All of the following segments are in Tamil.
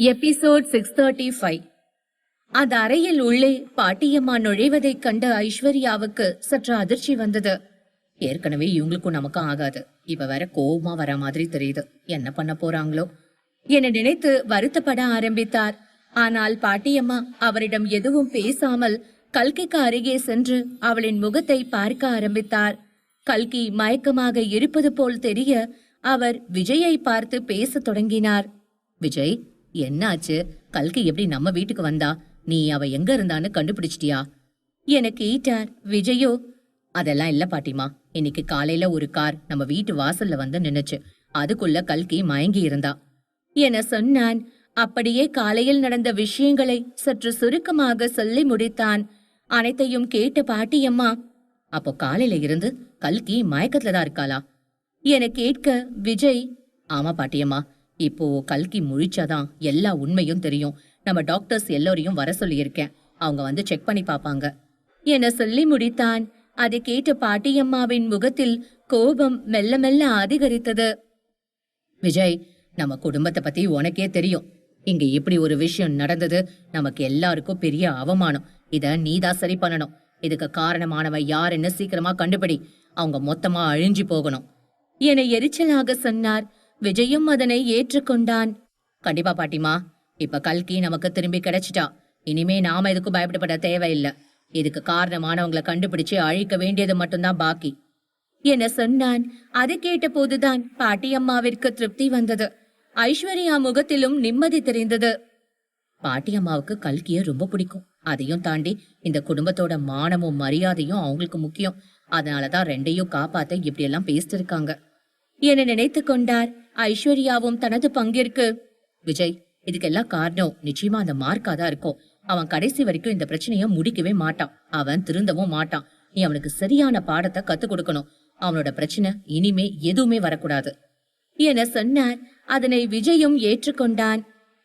எபிசோட் சிக்ஸ் தேர்ட்டி ஃபைவ் அந்த அறையில் உள்ளே பாட்டியம்மா நுழைவதைக் கண்ட ஐஸ்வர்யாவுக்கு சற்று அதிர்ச்சி வந்தது. ஏற்கனவே இவங்களுக்கும் நமக்கும் ஆகாது. இப்ப வேற கோபமா வர மாதிரி தெரியுது. என்ன பண்ண போறாங்களோ? என நினைத்து வருத்தப்பட ஆரம்பித்தார். ஆனால் பாட்டியம்மா அவரிடம் எதுவும் பேசாமல் கல்கிக்கு அருகே சென்று அவளின் முகத்தை பார்க்க ஆரம்பித்தார். கல்கி மயக்கமாக இருப்பது போல் தெரிய அவர் விஜயை பார்த்து பேசத் தொடங்கினார். விஜய் என்னாச்சு? கல்கி எப்படி நம்ம வீட்டுக்கு வந்தா? நீ அவ எங்க இருந்தான்னு கண்டுபிடிச்சிட்டியா? என கேட்டார் விஜயோ? அதெல்லாம் இல்ல பாட்டிமா. இன்னைக்கு காலையில ஒரு கார் நம்ம வீட்டு வாசல்ல வந்து நின்னுச்சு. அதுக்குள்ள கல்கி மயங்கி இருந்தா. என சொன்னான். அப்படியே காலையில் நடந்த விஷயங்களை சற்று சுருக்கமாக சொல்லி முடித்தான். அனைத்தையும் கேட்ட பாட்டியம்மா அப்போ காலையில இருந்து கல்கி மயக்கத்துல தான் இருக்காளா? என கேட்க விஜய். ஆமா பாட்டியம்மா. இப்போ கல்கி முழிச்சாதான் எல்லா உண்மையும் தெரியும். நம்ம டாக்டர்ஸ் எல்லோரையும் வர சொல்லியிருக்கேன். அவங்க வந்து செக் பண்ணி பார்ப்பாங்க. என சொல்லி முடித்தான்? அதை கேட்ட பாட்டியம்மாவின் முகத்தில் கோபம் மெல்ல மெல்ல அதிகரித்தது. விஜய் நம்ம குடும்பத்தை பத்தி உனக்கே தெரியும். இங்க இப்படி ஒரு விஷயம் நடந்தது நமக்கு எல்லாருக்கும் பெரிய அவமானம். இத நீதான் சரி பண்ணணும். இதுக்கு காரணமானவன் யாருன்னு சீக்கிரமா கண்டுபிடி. அவங்க மொத்தமா அழிஞ்சு போகணும். என எரிச்சலாக சொன்னார் விஜயும் அதனை ஏற்றுக்கொண்டான். கண்டிப்பா பாட்டிமா இப்ப கல்கி நமக்கு திரும்பி கிடைச்சிட்டா. இனிமே நாம இதுக்கு பயப்படப்பட தேவையில்லை. இதுக்கு காரணமானவங்களை கண்டுபிடிச்சு அழிக்க வேண்டியது மட்டும்தான் பாக்கி. என சொன்னான். அதை பாட்டி பாட்டியம்மாவிற்கு திருப்தி வந்தது. ஐஸ்வர்யா முகத்திலும் நிம்மதி தெரிந்தது. பாட்டியம்மாவுக்கு கல்கிய ரொம்ப பிடிக்கும். அதையும் தாண்டி இந்த குடும்பத்தோட மானமும் மரியாதையும் அவங்களுக்கு முக்கியம். அதனாலதான் ரெண்டையும் காப்பாத்த இப்படி எல்லாம் பேசிட்டு இருக்காங்க. என நினைத்து கொண்டார். ஐஸ்வர்யாவும் தனது பங்கிற்கு விஜய் இதுக்கெல்லாம் காரணம் நிச்சயமா அந்த மார்க்கா தான் இருக்கும். அவன் கடைசி வரைக்கும் இந்த பிரச்சனைய முடிக்கவே மாட்டான். அவன் திருந்தவும் மாட்டான். நீ அவனுக்கு சரியான பாடத்தை கத்து கொடுக்கணும். அவனோட பிரச்சனை இனிமே எதுவுமே வரக்கூடாது. என சொன்னார். அதனை விஜயும் ஏற்றுக்கொண்டான்.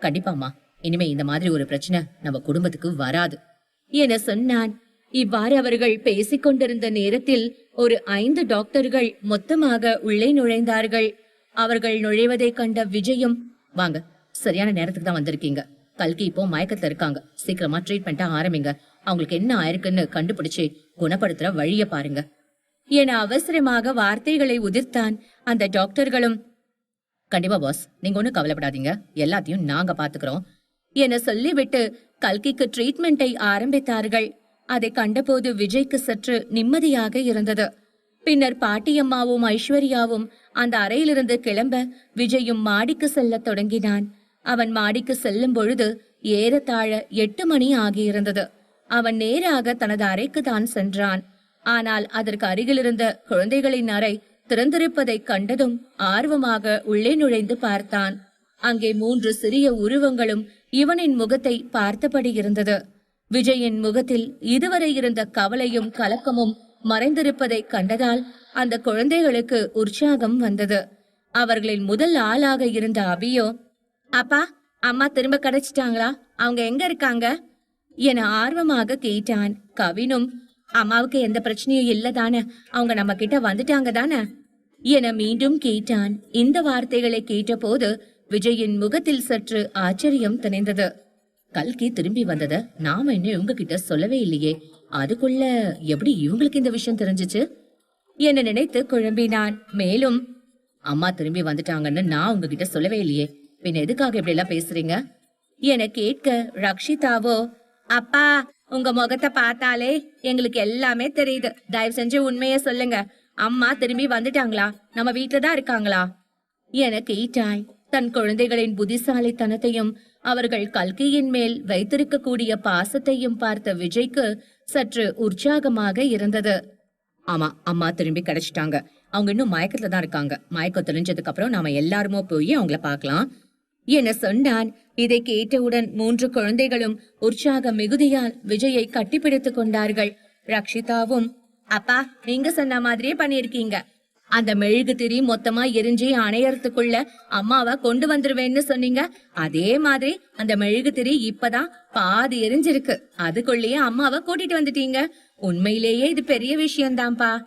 கண்டிப்பாம்மா. இனிமே இந்த மாதிரி ஒரு பிரச்சனை நம்ம குடும்பத்துக்கு வராது. என சொன்னான். இவ்வாறு அவர்கள் பேசிக் கொண்டிருந்த நேரத்தில் ஒரு ஐந்து டாக்டர்கள் மொத்தமாக உள்ளே நுழைந்தார்கள். அவர்கள் நுழைவதைக் கண்ட விஜயும் வாங்க சரியான நேரத்துக்கு தான் வந்திருக்கீங்க. கல்கி இப்போ மயக்கத்துல இருக்காங்க. சீக்கிரமா ட்ரீட்மெண்ட்டா ஆரம்பிங்க. அவங்களுக்கு என்ன ஆயிருக்குன்னு கண்டுபிடிச்சு குணப்படுத்துற வழிய பாருங்க. என அவசரமாக வார்த்தைகளை உதிர்த்தான் அந்த டாக்டர்களும் கண்டிப்பா பாஸ் நீங்க ஒன்றும் கவலைப்படாதீங்க. எல்லாத்தையும் நாங்க பாத்துக்கிறோம். என சொல்லிவிட்டு கல்கிக்கு ட்ரீட்மெண்ட்டை ஆரம்பித்தார்கள். அதை கண்டபோது விஜய்க்கு சற்று நிம்மதியாக இருந்தது. பின்னர் பாட்டியம்மாவும் ஐஸ்வர்யாவும் அந்த அறையிலிருந்து கிளம்ப விஜயும் மாடிக்கு செல்லத் தொடங்கினான். அவன் மாடிக்கு செல்லும் பொழுது ஏறத்தாழ எட்டு மணி ஆகியிருந்தது. அவன் நேராக தனது அறைக்கு தான் சென்றான். ஆனால் அதற்கு அருகிலிருந்த குழந்தைகளின் அறை திறந்திருப்பதைக் கண்டதும் ஆர்வமாக உள்ளே நுழைந்து பார்த்தான். அங்கே மூன்று சிறிய உருவங்களும் இவனின் முகத்தை பார்த்தபடி இருந்தது. விஜயின் முகத்தில் இதுவரை இருந்த கவலையும் கலக்கமும் மறைந்திருப்பதைக் கண்டதால் அந்த குழந்தைகளுக்கு உற்சாகம் வந்தது. அவர்களின் முதல் ஆளாக இருந்த அபியோ அப்பா அம்மா திரும்ப கிடைச்சிட்டாங்களா? அவங்க எங்க இருக்காங்க? என ஆர்வமாக கேட்டான் கவினும் அம்மாவுக்கு எந்த பிரச்சனையும் இல்ல தானே அவங்க நம்ம கிட்ட வந்துட்டாங்க தானே? என மீண்டும் கேட்டான். இந்த வார்த்தைகளை கேட்டபோது விஜயின் முகத்தில் சற்று ஆச்சரியம் திணைந்தது கல்கி திரும்பி வந்தத நாம இன்னும் இவங்க கிட்ட சொல்லவே இல்லையே. அதுக்குள்ள எப்படி இவங்களுக்கு இந்த விஷயம் தெரிஞ்சுச்சு? என்ன நினைத்து குழம்பினான். மேலும் அம்மா திரும்பி வந்துட்டாங்கன்னு நான் உங்ககிட்ட சொல்லவே இல்லையே. பின் எதுக்காக இப்படி எல்லாம் பேசுறீங்க? என கேட்க ரக்ஷிதாவோ அப்பா உங்க முகத்தை பார்த்தாலே எங்களுக்கு எல்லாமே தெரியுது. தயவு செஞ்சு உண்மைய சொல்லுங்க. அம்மா திரும்பி வந்துட்டாங்களா? நம்ம வீட்டுல தான் இருக்காங்களா? என கேட்டாய். தன் குழந்தைகளின் புத்திசாலித்தனத்தையும் அவர்கள் கல்கியின் மேல் வைத்திருக்கக்கூடிய பாசத்தையும் பார்த்த விஜய்க்கு சற்று உற்சாகமாக இருந்தது. ஆமா அம்மா திரும்பி கிடைச்சிட்டாங்க. அவங்க இன்னும் மயக்கத்துல தான் இருக்காங்க. மயக்கம் தெளிஞ்சதுக்கு அப்புறம் நாம எல்லாருமோ போய் அவங்கள பார்க்கலாம். என சொன்னான்? இதை கேட்டவுடன் மூன்று குழந்தைகளும் உற்சாக மிகுதியால் விஜயை கட்டிப்பிடித்துக் கொண்டார்கள். ரக்ஷிதாவும் அப்பா நீங்க சொன்ன மாதிரியே பண்ணிருக்கீங்க அந்த மெழுகு திரி மொத்தமா எரிஞ்சு அணையறதுக்குள்ள அம்மாவை கொண்டு வந்துருவேன்னு சொன்னீங்க. அதே மாதிரி அந்த மெழுகு திரி இப்பதான் பாதி எரிஞ்சிருக்கு. அதுக்குள்ளேயே அம்மாவை கூட்டிட்டு வந்துட்டீங்க. உண்மையிலேயே இது பெரிய விஷயம்தான்ப்பா.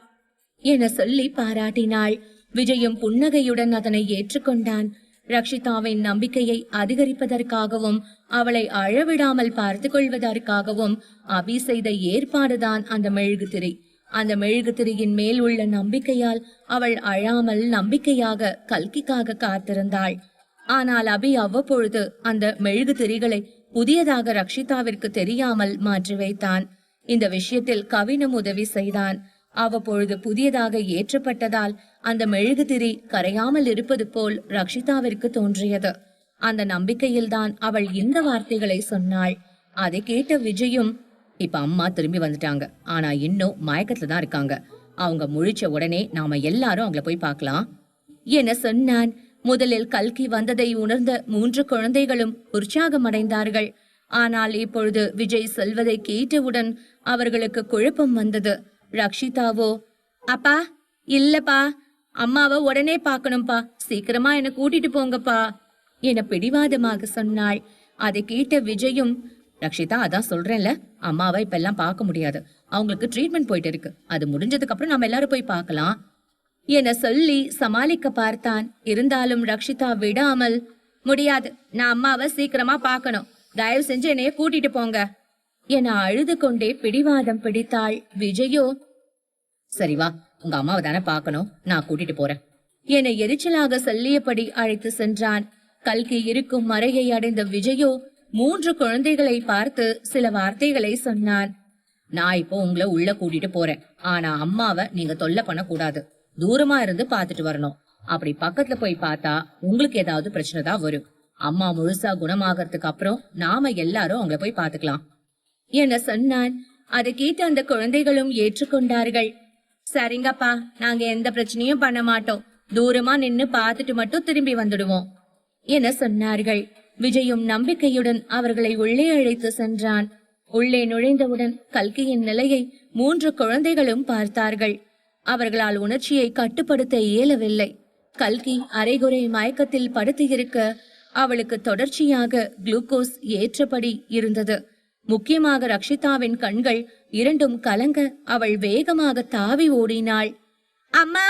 என சொல்லி பாராட்டினாள். விஜயும் புன்னகையுடன் அதனை ஏற்றுக்கொண்டான். ரக்ஷிதாவின் நம்பிக்கையை அதிகரிப்பதற்காகவும் அவளை அழவிடாமல் பார்த்து கொள்வதற்காகவும் அபி செய்த ஏற்பாடுதான் அந்த மெழுகுதிரி அந்த மெழுகுதிரியின் மேல் உள்ள நம்பிக்கையால் அவள் அழாமல் நம்பிக்கையாக கல்கிக்காக காத்திருந்தாள். ஆனால் அபி அவ்வப்பொழுது அந்த மெழுகு திரிகளை புதியதாக ரக்ஷிதாவிற்கு தெரியாமல் மாற்றி வைத்தான். இந்த விஷயத்தில் கவினும் உதவி செய்தான். அவ்வப்பொழுது புதியதாக ஏற்றப்பட்டதால் அந்த மெழுகுதிரி கரையாமல் இருப்பது போல் ரக்ஷிதாவிற்கு தோன்றியது. அந்த நம்பிக்கையில்தான் அவள் இந்த வார்த்தைகளை சொன்னாள். அதை கேட்ட விஜயும் இப்ப அம்மா திரும்பி வந்துட்டாங்க. ஆனா இன்னும் மயக்கத்துல தான் இருக்காங்க. அவங்க முழிச்ச உடனே நாம எல்லாரும் அவங்கள போய் பார்க்கலாம். என சொன்னான்? முதலில் கல்கி வந்ததை உணர்ந்த மூன்று குழந்தைகளும் உற்சாகம் அடைந்தார்கள் ஆனால் இப்பொழுது விஜய் செல்வதை கேட்டவுடன் அவர்களுக்கு குழப்பம் வந்தது. ரக்ஷிதாவோ அப்பா இல்லப்பா. அம்மாவை உடனே பார்க்கணும்பா சீக்கிரமா என்னை கூட்டிட்டு போங்கப்பா. என பிடிவாதமாக சொன்னாள். அதை கேட்ட விஜயும் ரக்ஷிதா அதான் சொல்றேன்ல. அம்மாவை இப்ப எல்லாம் பார்க்க முடியாது. அவங்களுக்கு ட்ரீட்மெண்ட் போயிட்டு இருக்கு. அது முடிஞ்சதுக்கு அப்புறம் நம்ம எல்லாரும் போய் பார்க்கலாம். என சொல்லி சமாளிக்க பார்த்தான். இருந்தாலும் ரக்ஷிதா விடாமல் முடியாது. நான் அம்மாவை சீக்கிரமா பார்க்கணும். தயவு செஞ்சு என்னைய கூட்டிட்டு போங்க. என அழுது கொண்டே பிடிவாதம் பிடித்தாள் விஜயோ. சரி வா. உங்க அம்மாவை தானே பார்க்கணும். நான் கூட்டிட்டு போறேன். என எரிச்சலாக சொல்லியபடி அழைத்து சென்றான். கல்கி இருக்கும் மறையை அடைந்த விஜயோ மூன்று குழந்தைகளை பார்த்து சில வார்த்தைகளை சொன்னான். நான் இப்போ உங்களை உள்ள கூட்டிட்டு போறேன். ஆனா அம்மாவை நீங்க தொல்லை பண்ண கூடாது தூரமா இருந்து பார்த்துட்டு வரணும். அப்படி பக்கத்துல போய் பார்த்தா உங்களுக்கு ஏதாவது பிரச்சனை தான் வரும். அம்மா முழுசா குணமாகறதுக்கு அப்புறம் நாம எல்லாரும் அவங்கள போய் பார்த்துக்கலாம். என சொன்னான். அதை கேட்டு அந்த குழந்தைகளும் ஏற்றுக்கொண்டார்கள். சரிங்கப்பா நாங்க எந்த பிரச்சனையும் பண்ண மாட்டோம். தூரமா நின்னு பார்த்துட்டு மட்டும் திரும்பி வந்துடுவோம். என சொன்னார்கள். விஜயும் நம்பிக்கையுடன் அவர்களை உள்ளே அழைத்து சென்றான். உள்ளே நுழைந்தவுடன் கல்கியின் நிலையை மூன்று குழந்தைகளும் பார்த்தார்கள். அவர்களால் உணர்ச்சியை கட்டுப்படுத்த இயலவில்லை. கல்கி அரைகுறை மயக்கத்தில் படுத்து இருக்க அவளுக்கு தொடர்ச்சியாக குளுக்கோஸ் ஏற்றபடி இருந்தது. முக்கியமாக ரக்ஷிதாவின் கண்கள் இரண்டும் கலங்க அவள் வேகமாக தாவி ஓடினாள். அம்மா!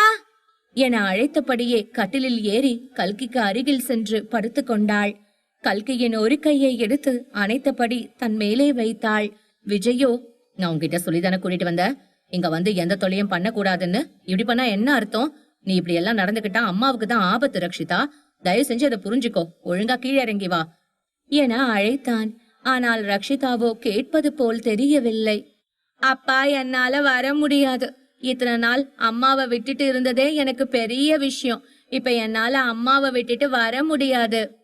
என அழைத்தபடியே கட்டிலில் ஏறி கல்கிக்கு அருகில் சென்று படுத்துக்கொண்டாள். கல்கையின் ஒரு கையை எடுத்து அணைத்தபடி தன் மேலே வைத்தாள். விஜயோ நான் உங்ககிட்ட சொல்லிதானே கூட்டிட்டு வந்த? இங்க வந்து எந்த தொல்லையும் பண்ணக்கூடாதுன்னு? இப்படி பண்ணா என்ன அர்த்தம்? நீ இப்படி எல்லாம் நடந்துகிட்டா அம்மாவுக்கு தான் ஆபத்து ரக்ஷிதா. தயவு செஞ்சு அதை புரிஞ்சுக்கோ. ஒழுங்கா கீழே இறங்கி வா. என அழைத்தான். ஆனால் ரக்ஷிதாவோ கேட்பது போல் தெரியவில்லை. அப்பா என்னால வர முடியாது. இத்தனை நாள் அம்மாவை விட்டுட்டு இருந்ததே எனக்கு பெரிய விஷயம். இப்ப என்னால அம்மாவை விட்டுட்டு வர முடியாது.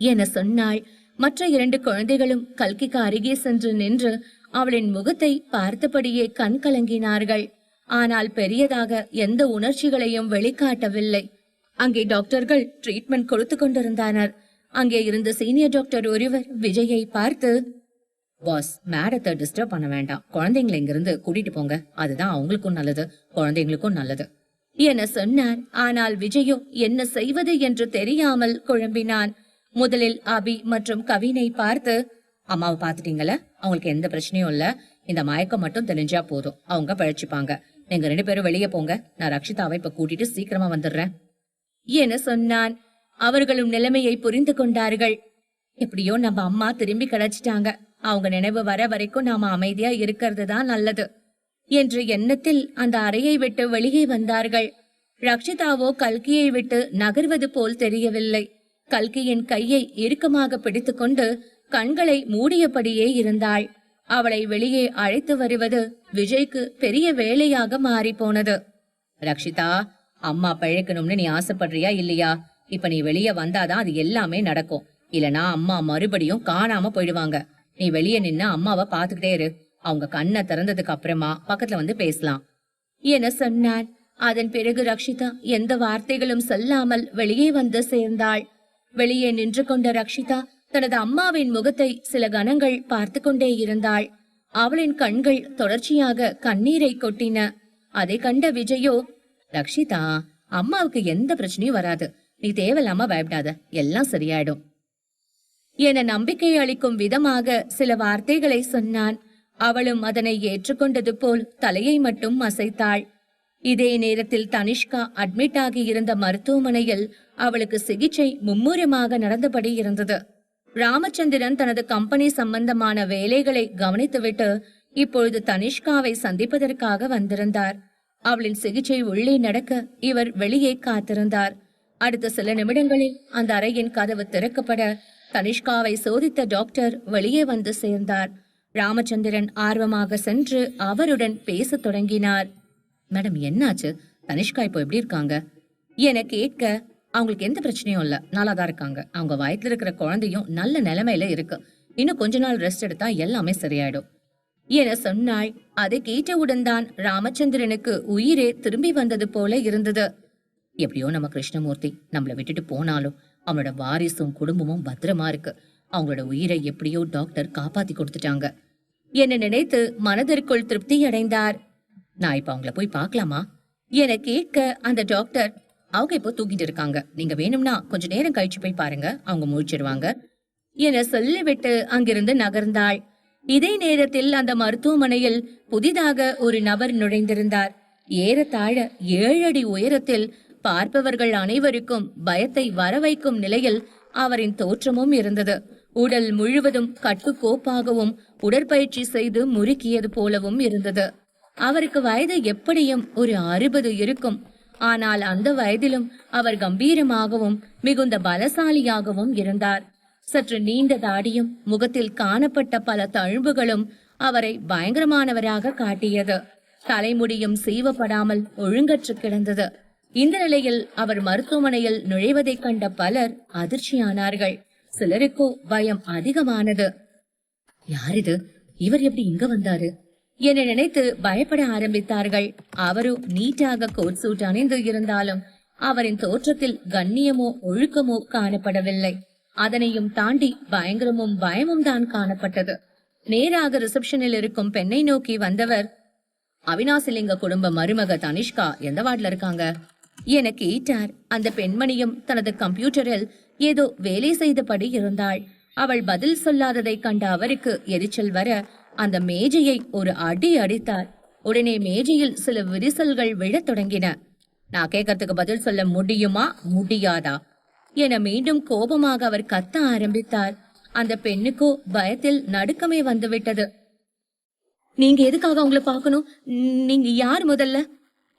என சொன்னாள். மற்ற இரண்டு குழந்தைகளும் கல்கிக்கு அருகே சென்று நின்று அவளின் முகத்தை பார்த்தபடியே கண் கலங்கினார்கள். ஆனால் பெரியதாக எந்த உணர்ச்சிகளையும் வெளிக்காட்டவில்லை. அங்கே டாக்டர்கள் ட்ரீட்மெண்ட் கொடுத்து கொண்டிருந்தனர். அங்கே இருந்த சீனியர் டாக்டர் ஒருவர் விஜயை பார்த்து பாஸ் மேடத்தை டிஸ்டர்ப் பண்ண வேண்டாம். குழந்தைங்களை இங்கிருந்து கூட்டிட்டு போங்க. அதுதான் அவங்களுக்கும் நல்லது குழந்தைங்களுக்கும் நல்லது. என சொன்னார். ஆனால் விஜயோ என்ன செய்வது என்று தெரியாமல் குழம்பினான். முதலில் அபி மற்றும் கவினை பார்த்து அம்மாவை பார்த்துட்டீங்கல்ல அவங்களுக்கு எந்த பிரச்சனையும் இல்ல. இந்த மயக்கம் மட்டும் தெரிஞ்சா போதும். அவங்க பழச்சிப்பாங்க. நீங்க ரெண்டு பேரும் வெளியே போங்க. நான் ரக்ஷிதாவை இப்ப கூட்டிட்டு சீக்கிரமா வந்துடுறேன். என சொன்னான். அவர்களும் நிலைமையை புரிந்து கொண்டார்கள். எப்படியோ நம்ம அம்மா திரும்பி கிடைச்சிட்டாங்க. அவங்க நினைவு வர வரைக்கும் நாம அமைதியா இருக்கிறது தான் நல்லது என்ற எண்ணத்தில் அந்த அறையை விட்டு வெளியே வந்தார்கள். ரக்ஷிதாவோ கல்கியை விட்டு நகர்வது போல் தெரியவில்லை. கல்கியின் கையை இறுக்கமாக பிடித்துக்கொண்டு கண்களை மூடியபடியே இருந்தாள். அவளை வெளியே அழைத்து வருவது விஜய்க்கு பெரிய வேலையாக மாறி போனது. ரக்ஷிதா அம்மா பழைக்கணும்னு நீ ஆசைப்படுறியா இல்லையா? இப்ப நீ வெளியே வந்தாதான் அது எல்லாமே நடக்கும். இல்லனா அம்மா மறுபடியும் காணாம போயிடுவாங்க. நீ வெளியே நின்னு அம்மாவை பாத்துக்கிட்டே இரு. அவங்க கண்ணை திறந்ததுக்கு அப்புறமா பக்கத்துல வந்து பேசலாம். என சொன்னான் அதன் பிறகு ரக்ஷிதா எந்த வார்த்தைகளும் சொல்லாமல் வெளியே வந்து சேர்ந்தாள். வெளியே நின்று கொண்ட ரக்ஷிதா தனது அம்மாவின் முகத்தை சில கணங்கள் பார்த்து கொண்டே இருந்தாள். அவளின் கண்கள் தொடர்ச்சியாக கண்ணீரை கொட்டின. அதை கண்ட விஜயோ ரக்ஷிதா அம்மாவுக்கு எந்த பிரச்சனையும் வராது. நீ தேவையில்லாம பயப்படாத. எல்லாம் சரியாயிடும். என நம்பிக்கை அளிக்கும் விதமாக சில வார்த்தைகளை சொன்னான். அவளும் அதனை ஏற்றுக்கொண்டது போல் தலையை மட்டும் அசைத்தாள். இதே நேரத்தில் தனிஷ்கா அட்மிட் ஆகி இருந்த மருத்துவமனையில் அவளுக்கு சிகிச்சை மும்முரமாக நடந்தபடி இருந்தது. ராமச்சந்திரன் தனது கம்பெனி சம்பந்தமான வேலைகளை கவனித்துவிட்டு இப்பொழுது தனிஷ்காவை சந்திப்பதற்காக வந்திருந்தார். அவளின் சிகிச்சை உள்ளே நடக்க இவர் வெளியே காத்திருந்தார். அடுத்த சில நிமிடங்களில் அந்த அறையின் கதவு திறக்கப்பட தனிஷ்காவை சோதித்த டாக்டர் வெளியே வந்து சேர்ந்தார். ராமச்சந்திரன் ஆர்வமாக சென்று அவருடன் பேசத் தொடங்கினார். மேடம் என்னாச்சு? தனிஷ்கா இப்போ எப்படி இருக்காங்க? என கேட்க அவங்களுக்கு எந்த பிரச்சனையும் இல்ல. நல்லா தான் இருக்காங்க. அவங்க வயத்துல இருக்கிற குழந்தையும் நல்ல நிலைமையில இருக்கு. இன்னும் கொஞ்ச நாள் ரெஸ்ட் எடுத்தா எல்லாமே சரியாயிடும். என சொன்னாள் அதை கேட்டவுடன் தான் ராமச்சந்திரனுக்கு உயிரே திரும்பி வந்தது போல இருந்தது. எப்படியோ நம்ம கிருஷ்ணமூர்த்தி நம்மளை விட்டுட்டு போனாலும் அவனோட வாரிசும் குடும்பமும் பத்திரமா இருக்கு. அவங்களோட உயிரை எப்படியோ டாக்டர் காப்பாத்தி கொடுத்துட்டாங்க. என்ன நினைத்து மனதிற்குள் திருப்தி அடைந்தார். நான் இப்ப அவங்கள போய் பார்க்கலாமா? என கேட்க அந்த டாக்டர் அவங்க இப்போ தூங்கிட்டு இருக்காங்க. நீங்க வேணும்னா கொஞ்ச நேரம் கழிச்சு போய் பாருங்க. அவங்க முழிச்சிருவாங்க என சொல்லிவிட்டு அங்கிருந்து நகர்ந்தாள். இதே நேரத்தில் அந்த மருத்துவமனையில் புதிதாக ஒரு நபர் நுழைந்திருந்தார். ஏறத்தாழ ஏழு அடி உயரத்தில் பார்ப்பவர்கள் அனைவருக்கும் பயத்தை வரவைக்கும் நிலையில் அவரின் தோற்றமும் இருந்தது. உடல் முழுவதும் கட்டுக்கோப்பாகவும் உடற்பயிற்சி செய்து முறுக்கியது போலவும் இருந்தது. அவருக்கு வயது எப்படியும் ஒரு அறுபது இருக்கும். ஆனால் அந்த வயதிலும் அவர் கம்பீரமாகவும் மிகுந்த பலசாலியாகவும் இருந்தார். சற்று நீண்ட தாடியும் முகத்தில் காணப்பட்ட பல தழும்புகளும் அவரை பயங்கரமானவராக காட்டியது. தலைமுடியும் சீவப்படாமல் ஒழுங்கற்று கிடந்தது. இந்த நிலையில் அவர் மருத்துவமனையில் நுழைவதைக் கண்ட பலர் அதிர்ச்சியானார்கள். சிலருக்கோ பயம் அதிகமானது. யார் இது? இவர் எப்படி இங்க வந்தாரு? என நினைத்து பயப்பட ஆரம்பித்தார்கள். அவரும் நீட்டாக கோட் சூட் அணிந்து இருந்தாலும் அவரின் தோற்றத்தில் கண்ணியமோ ஒழுக்கமோ காணப்படவில்லை. அதனையும் தாண்டி பயங்கரமும் பயமும் தான் காணப்பட்டது. நேராக ரிசப்ஷனில் இருக்கும் பெண்ணை நோக்கி வந்தவர் அவினாசிலிங்க குடும்ப மருமக தனிஷ்கா எந்த வார்டில் இருக்காங்க? என கேட்டார் அந்த பெண்மணியும் தனது கம்ப்யூட்டரில் ஏதோ வேலை செய்தபடி இருந்தாள். அவள் பதில் சொல்லாததை கண்ட அவருக்கு எரிச்சல் வர அந்த மேஜையை ஒரு அடி அடித்தார். உடனே மேஜையில் சில விரிசல்கள் விழத் தொடங்கின. நான் கேட்கறதுக்கு பதில் சொல்ல முடியுமா? முடியாதா? என மீண்டும் கோபமாக அவர் கத்த ஆரம்பித்தார். அந்த பெண்ணுக்கோ பயத்தில் நடுக்கமே வந்துவிட்டது. நீங்க எதுக்காக அவங்கள பார்க்கணும்? நீங்க யார் முதல்ல?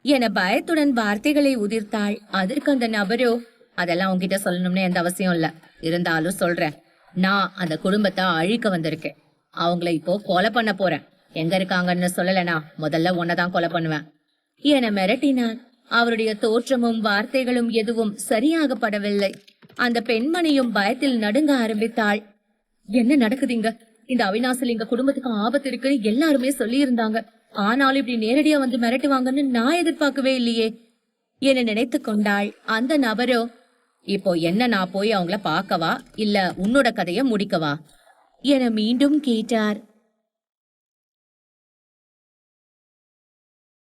என பயத்துடன் வார்த்தைகளை உதிர்த்தாள். அதற்கு அந்த நபரோ? அதெல்லாம் உங்ககிட்ட சொல்லணும்னு எந்த அவசியம் இல்ல. இருந்தாலும் சொல்றேன். நான் அந்த குடும்பத்தை அழிக்க வந்திருக்கேன். அவங்கள இப்போ கொலை பண்ண போறேன். எங்க இருக்காங்கன்னு சொல்லலனா முதல்ல உன்னதான் கொலை பண்ணுவேன். என மிரட்டினார் அவருடைய தோற்றமும் வார்த்தைகளும் எதுவும் சரியாகப்படவில்லை. அந்த பெண்மணியும் பயத்தில் நடுங்க ஆரம்பித்தாள். என்ன நடக்குதுங்க? இந்த அவினாசிலிங்க குடும்பத்துக்கு ஆபத்து இருக்குன்னு எல்லாருமே சொல்லி இருந்தாங்க ஆனாலும் இப்படி நேரடியா வந்து மிரட்டுவாங்கன்னு நான் எதிர்பார்க்கவே இல்லையே. என நினைத்து கொண்டாள் அந்த நபரோ இப்போ என்ன நான் போய் அவங்கள பார்க்கவா? இல்ல உன்னோட கதைய முடிக்கவா? என மீண்டும் கேட்டார்.